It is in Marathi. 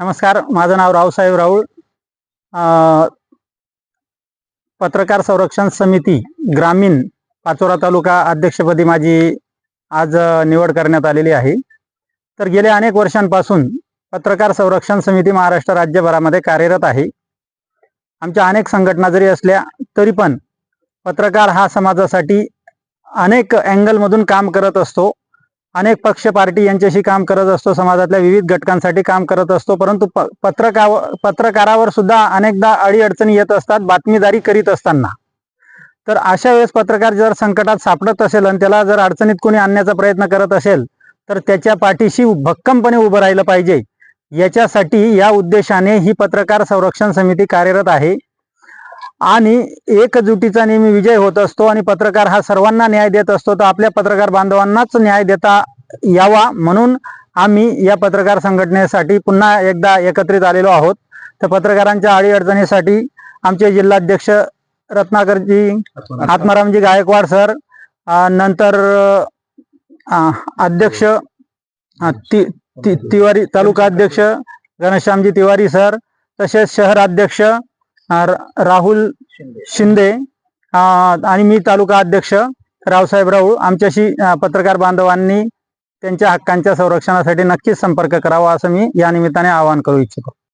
नमस्कार माझं नाव रावसाहेब राऊळ. पत्रकार संरक्षण समिती ग्रामीण पाचोरा तालुका अध्यक्षपदी माझी आज निवड करण्यात आलेली आहे. तर गेल्या अनेक वर्षांपासून पत्रकार संरक्षण समिती महाराष्ट्र राज्यभरामध्ये कार्यरत आहे. आमच्या अनेक संघटना जरी असल्या तरी पण पत्रकार हा समाजासाठी अनेक अँगलमधून काम करत असतो. अनेक पक्ष पार्टी यांच्याशी काम करत असतो समाजातल्या विविध घटकांसाठी काम करत असतो परंतु प पत्रकावर पत्रकारावर सुद्धा अनेकदा अडीअडचणी येत असतात बातमीदारी करीत असताना. तर अशा वेळेस पत्रकार जर संकटात सापडत असेल आणि त्याला जर अडचणीत कोणी आणण्याचा प्रयत्न करत असेल तर त्याच्या पाठीशी भक्कमपणे उभं राहिलं पाहिजे. याच्यासाठी या उद्देशाने ही पत्रकार संरक्षण समिती कार्यरत आहे. आणि एकजुटीचा नेहमी विजय होत असतो आणि पत्रकार हा सर्वांना न्याय देत असतो तर आपल्या पत्रकार बांधवांनाच न्याय देता यावा म्हणून आम्ही या पत्रकार संघटनेसाठी पुन्हा एकदा एकत्रित आलेलो आहोत. तर पत्रकारांच्या अडीअडचणीसाठी आमचे जिल्हाध्यक्ष रत्नाकरजी आत्मारामजी गायकवाड सर नंतर अध्यक्ष ति ति- तिवारी तालुका अध्यक्ष घनश्यामजी तिवारी सर तसेच शहर अध्यक्ष राहुल शिंदे. आणि मी तालुका अध्यक्ष रावसाहेब राऊळ. आमच्याशी पत्रकार बांधवांनी त्यांच्या हक्कांच्या संरक्षणासाठी नक्कीच संपर्क करावा असं मी या निमित्ताने आवाहन करू इच्छितो.